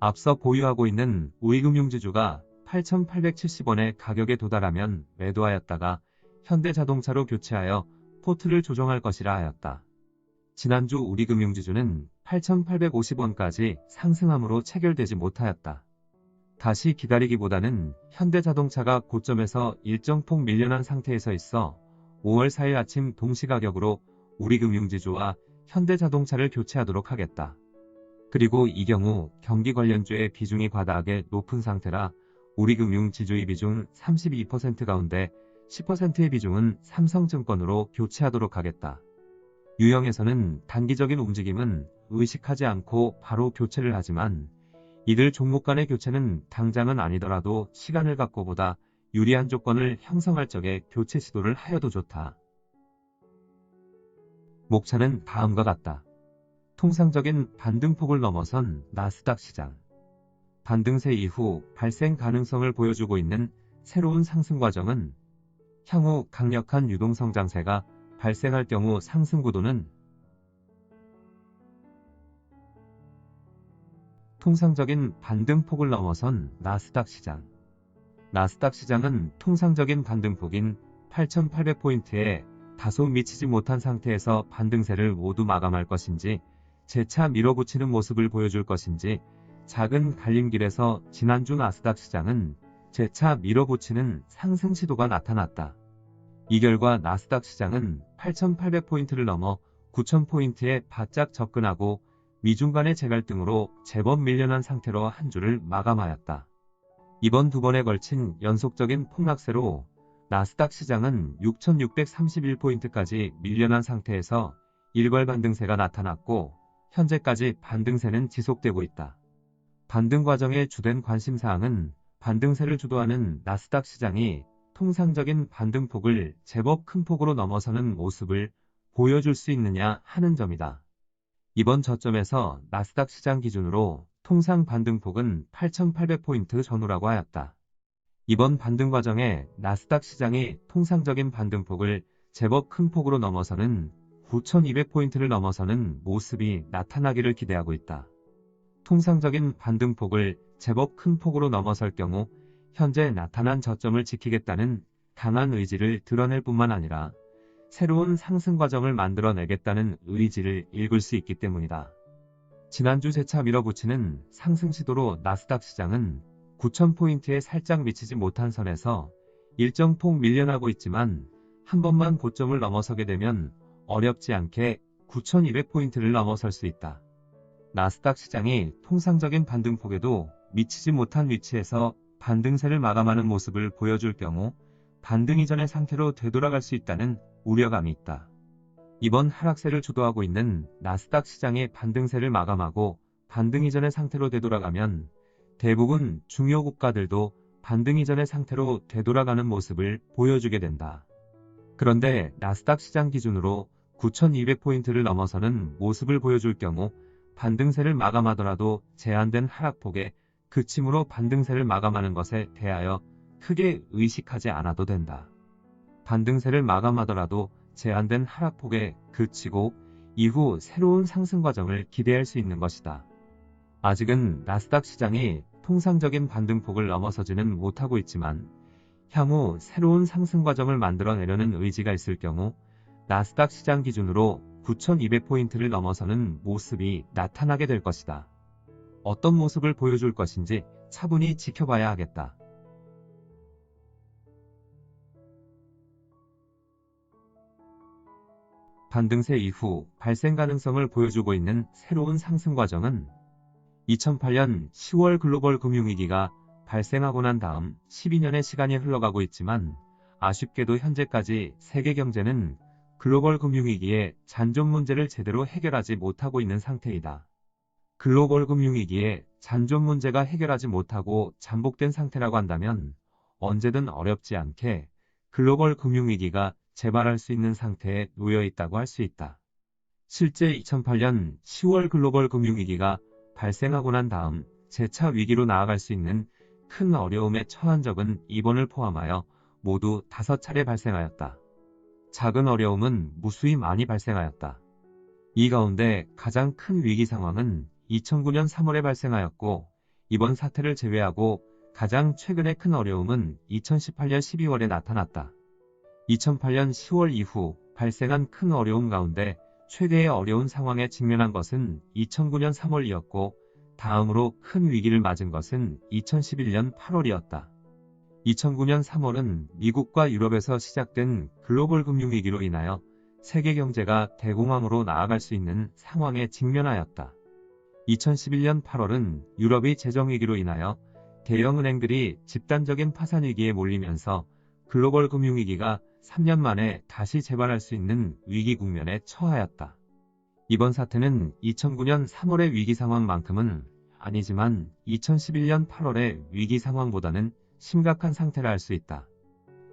앞서 보유하고 있는 우이금융지주가 8,870원의 가격에 도달하면 매도하였다가 현대자동차로 교체하여 포트를 조정할 것이라 하였다. 지난주 우리금융지주는 8,850원까지 상승함으로 체결되지 못하였다. 다시 기다리기보다는 현대자동차가 고점에서 일정 폭 밀려난 상태에서 있어 5월 4일 아침 동시 가격으로 우리금융지주와 현대자동차를 교체하도록 하겠다. 그리고 이 경우 경기 관련주의 비중이 과다하게 높은 상태라 우리금융 지주의 비중 32% 가운데 10%의 비중은 삼성증권으로 교체하도록 하겠다. 유형에서는 단기적인 움직임은 의식하지 않고 바로 교체를 하지만 이들 종목 간의 교체는 당장은 아니더라도 시간을 갖고 보다 유리한 조건을 형성할 적에 교체 시도를 하여도 좋다. 목차는 다음과 같다. 통상적인 반등폭을 넘어선 나스닥 시장. 반등세 이후 발생 가능성을 보여주고 있는 새로운 상승 과정은 향후 강력한 유동성 장세가 발생할 경우 상승 구도는 통상적인 반등폭을 넘어선 나스닥 시장. 나스닥 시장은 통상적인 반등폭인 8,800포인트에 다소 미치지 못한 상태에서 반등세를 모두 마감할 것인지 재차 밀어붙이는 모습을 보여줄 것인지 작은 갈림길에서 지난주 나스닥 시장은 재차 밀어붙이는 상승 시도가 나타났다. 이 결과 나스닥 시장은 8,800포인트를 넘어 9,000포인트에 바짝 접근하고 미중 간의 재갈등으로 제법 밀려난 상태로 한 주를 마감하였다. 이번 두 번에 걸친 연속적인 폭락세로 나스닥 시장은 6,631포인트까지 밀려난 상태에서 일괄 반등세가 나타났고 현재까지 반등세는 지속되고 있다. 반등 과정의 주된 관심사항은 반등세를 주도하는 나스닥 시장이 통상적인 반등폭을 제법 큰 폭으로 넘어서는 모습을 보여줄 수 있느냐 하는 점이다. 이번 저점에서 나스닥 시장 기준으로 통상 반등폭은 8,800포인트 전후라고 하였다. 이번 반등 과정에 나스닥 시장이 통상적인 반등폭을 제법 큰 폭으로 넘어서는 9,200포인트를 넘어서는 모습이 나타나기를 기대하고 있다. 통상적인 반등폭을 제법 큰 폭으로 넘어설 경우 현재 나타난 저점을 지키겠다는 강한 의지를 드러낼 뿐만 아니라 새로운 상승 과정을 만들어내겠다는 의지를 읽을 수 있기 때문이다. 지난주 재차 밀어붙이는 상승 시도로 나스닥 시장은 9,000포인트에 살짝 미치지 못한 선에서 일정 폭 밀려나고 있지만 한 번만 고점을 넘어서게 되면 어렵지 않게 9,200포인트를 넘어설 수 있다. 나스닥 시장이 통상적인 반등폭에도 미치지 못한 위치에서 반등세를 마감하는 모습을 보여줄 경우 반등 이전의 상태로 되돌아갈 수 있다는 우려감이 있다. 이번 하락세를 주도하고 있는 나스닥 시장의 반등세를 마감하고 반등 이전의 상태로 되돌아가면 대부분 중요 국가들도 반등 이전의 상태로 되돌아가는 모습을 보여주게 된다. 그런데 나스닥 시장 기준으로 9200포인트를 넘어서는 모습을 보여줄 경우 반등세를 마감하더라도 제한된 하락폭에 그침으로 반등세를 마감하는 것에 대하여 크게 의식하지 않아도 된다. 반등세를 마감하더라도 제한된 하락폭에 그치고 이후 새로운 상승 과정을 기대할 수 있는 것이다. 아직은 나스닥 시장이 통상적인 반등폭을 넘어서지는 못하고 있지만 향후 새로운 상승 과정을 만들어내려는 의지가 있을 경우 나스닥 시장 기준으로 9200포인트를 넘어서는 모습이 나타나게 될 것이다. 어떤 모습을 보여줄 것인지 차분히 지켜봐야 하겠다. 반등세 이후 발생 가능성을 보여주고 있는 새로운 상승 과정은 2008년 10월 글로벌 금융위기가 발생하고 난 다음 12년의 시간이 흘러가고 있지만 아쉽게도 현재까지 세계 경제는 글로벌 금융위기의 잔존 문제를 제대로 해결하지 못하고 있는 상태이다. 글로벌 금융위기에 잔존 문제가 해결하지 못하고 잠복된 상태라고 한다면 언제든 어렵지 않게 글로벌 금융위기가 재발할 수 있는 상태에 놓여 있다고 할 수 있다. 실제 2008년 10월 글로벌 금융위기가 발생하고 난 다음 재차 위기로 나아갈 수 있는 큰 어려움에 처한 적은 이번을 포함하여 모두 다섯 차례 발생하였다. 작은 어려움은 무수히 많이 발생하였다. 이 가운데 가장 큰 위기 상황은 2009년 3월에 발생하였고 이번 사태를 제외하고 가장 최근의 큰 어려움은 2018년 12월에 나타났다. 2008년 10월 이후 발생한 큰 어려움 가운데 최대의 어려운 상황에 직면한 것은 2009년 3월이었고 다음으로 큰 위기를 맞은 것은 2011년 8월이었다. 2009년 3월은 미국과 유럽에서 시작된 글로벌 금융위기로 인하여 세계 경제가 대공황으로 나아갈 수 있는 상황에 직면하였다. 2011년 8월은 유럽의 재정위기로 인하여 대형은행들이 집단적인 파산위기에 몰리면서 글로벌 금융위기가 3년 만에 다시 재발할 수 있는 위기 국면에 처하였다. 이번 사태는 2009년 3월의 위기 상황만큼은 아니지만 2011년 8월의 위기 상황보다는 심각한 상태라 할 수 있다.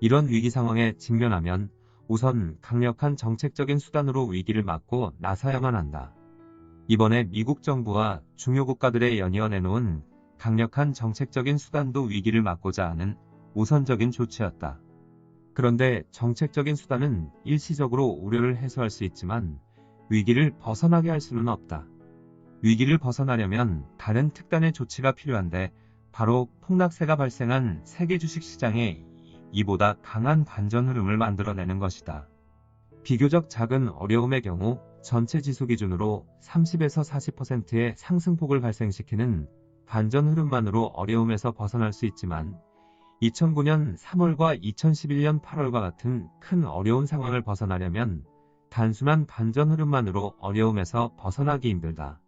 이런 위기 상황에 직면하면 우선 강력한 정책적인 수단으로 위기를 막고 나서야만 한다. 이번에 미국 정부와 중요 국가들의 연이어 내놓은 강력한 정책적인 수단도 위기를 막고자 하는 우선적인 조치였다. 그런데 정책적인 수단은 일시적으로 우려를 해소할 수 있지만 위기를 벗어나게 할 수는 없다. 위기를 벗어나려면 다른 특단의 조치가 필요한데 바로 폭락세가 발생한 세계 주식시장에 이보다 강한 반전 흐름을 만들어내는 것이다. 비교적 작은 어려움의 경우 전체 지수 기준으로 30에서 40%의 상승폭을 발생시키는 반전 흐름만으로 어려움에서 벗어날 수 있지만 2009년 3월과 2011년 8월과 같은 큰 어려운 상황을 벗어나려면 단순한 반전 흐름만으로 어려움에서 벗어나기 힘들다.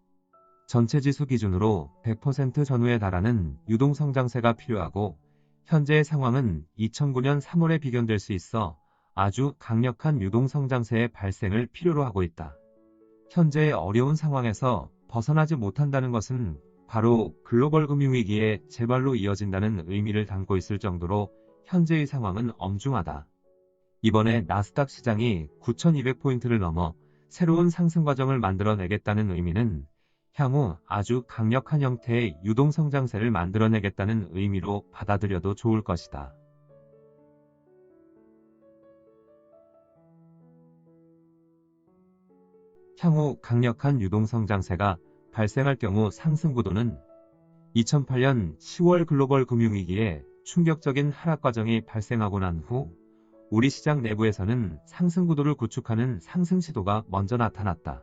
전체 지수 기준으로 100% 전후에 달하는 유동성장세가 필요하고 현재의 상황은 2009년 3월에 비견될 수 있어 아주 강력한 유동성장세의 발생을 필요로 하고 있다. 현재의 어려운 상황에서 벗어나지 못한다는 것은 바로 글로벌 금융위기의 재발로 이어진다는 의미를 담고 있을 정도로 현재의 상황은 엄중하다. 이번에 나스닥 시장이 9200포인트를 넘어 새로운 상승 과정을 만들어내겠다는 의미는 향후 아주 강력한 형태의 유동성장세를 만들어내겠다는 의미로 받아들여도 좋을 것이다. 향후 강력한 유동성장세가 발생할 경우 상승 구도는 2008년 10월 글로벌 금융위기에 충격적인 하락 과정이 발생하고 난 후 우리 시장 내부에서는 상승 구도를 구축하는 상승 시도가 먼저 나타났다.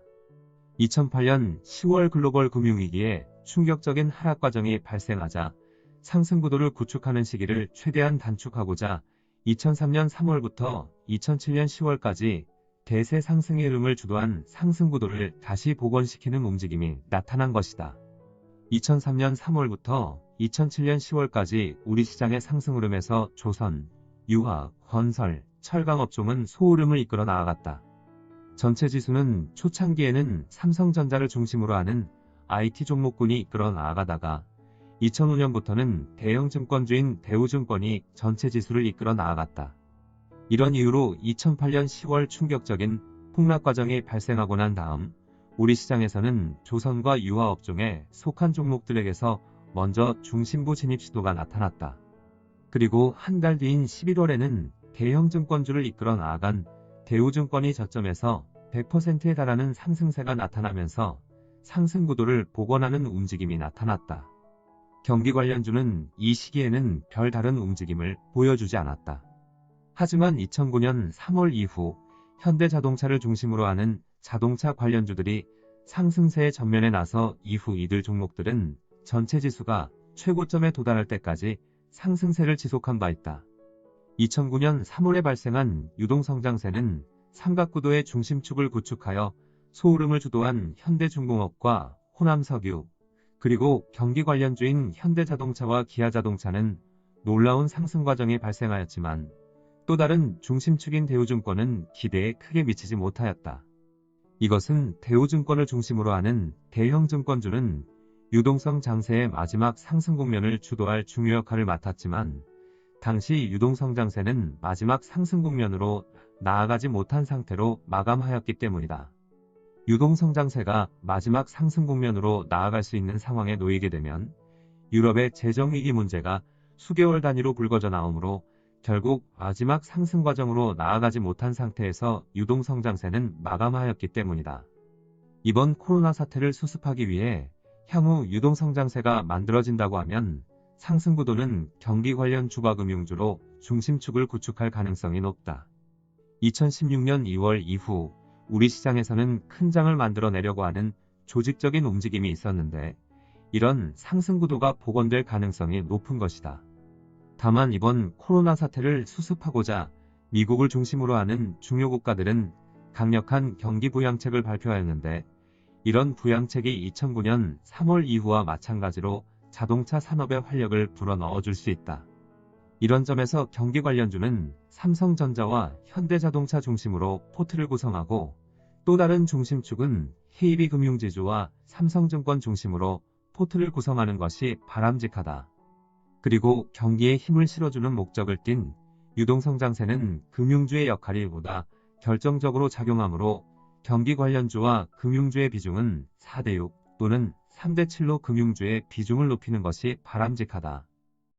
2008년 10월 글로벌 금융위기에 충격적인 하락 과정이 발생하자 상승 구도를 구축하는 시기를 최대한 단축하고자 2003년 3월부터 2007년 10월까지 대세 상승의 흐름을 주도한 상승 구도를 다시 복원시키는 움직임이 나타난 것이다. 2003년 3월부터 2007년 10월까지 우리 시장의 상승 흐름에서 조선, 유화, 건설, 철강 업종은 소흐름을 이끌어 나아갔다. 전체 지수는 초창기에는 삼성전자를 중심으로 하는 IT 종목군이 이끌어 나아가다가 2005년부터는 대형 증권주인 대우증권이 전체 지수를 이끌어 나아갔다. 이런 이유로 2008년 10월 충격적인 폭락 과정이 발생하고 난 다음 우리 시장에서는 조선과 유화 업종에 속한 종목들에게서 먼저 중심부 진입 시도가 나타났다. 그리고 한 달 뒤인 11월에는 대형 증권주를 이끌어 나아간 대우증권이 저점에서 100%에 달하는 상승세가 나타나면서 상승 구도를 복원하는 움직임이 나타났다. 경기 관련주는 이 시기에는 별다른 움직임을 보여주지 않았다. 하지만 2009년 3월 이후 현대자동차를 중심으로 하는 자동차 관련주들이 상승세의 전면에 나서 이후 이들 종목들은 전체 지수가 최고점에 도달할 때까지 상승세를 지속한 바 있다. 2009년 3월에 발생한 유동성장세는 삼각구도의 중심축을 구축하여 소흐름을 주도한 현대중공업과 호남석유, 그리고 경기 관련주인 현대자동차와 기아자동차는 놀라운 상승 과정이 발생하였지만 또 다른 중심축인 대우증권은 기대에 크게 미치지 못하였다. 이것은 대우증권을 중심으로 하는 대형 증권주는 유동성 장세의 마지막 상승 국면을 주도할 중요 역할을 맡았지만 당시 유동성 장세는 마지막 상승 국면으로 나아가지 못한 상태로 마감하였기 때문이다. 유동성 장세가 마지막 상승 국면으로 나아갈 수 있는 상황에 놓이게 되면 유럽의 재정위기 문제가 수개월 단위로 불거져 나오므로 결국 마지막 상승 과정으로 나아가지 못한 상태에서 유동성 장세는 마감하였기 때문이다. 이번 코로나 사태를 수습하기 위해 향후 유동성장세가 만들어진다고 하면 상승구도는 경기 관련 주가금융주로 중심축을 구축할 가능성이 높다. 2016년 2월 이후 우리 시장에서는 큰 장을 만들어내려고 하는 조직적인 움직임이 있었는데 이런 상승구도가 복원될 가능성이 높은 것이다. 다만 이번 코로나 사태를 수습하고자 미국을 중심으로 하는 중요 국가들은 강력한 경기 부양책을 발표하였는데 이런 부양책이 2009년 3월 이후와 마찬가지로 자동차 산업의 활력을 불어넣어 줄 수 있다. 이런 점에서 경기 관련주는 삼성전자와 현대자동차 중심으로 포트를 구성하고 또 다른 중심축은 KB금융지주와 삼성증권 중심으로 포트를 구성하는 것이 바람직하다. 그리고 경기에 힘을 실어주는 목적을 띤 유동성장세는 금융주의 역할이 보다 결정적으로 작용하므로 경기 관련주와 금융주의 비중은 4대6 또는 3대7로 금융주의 비중을 높이는 것이 바람직하다.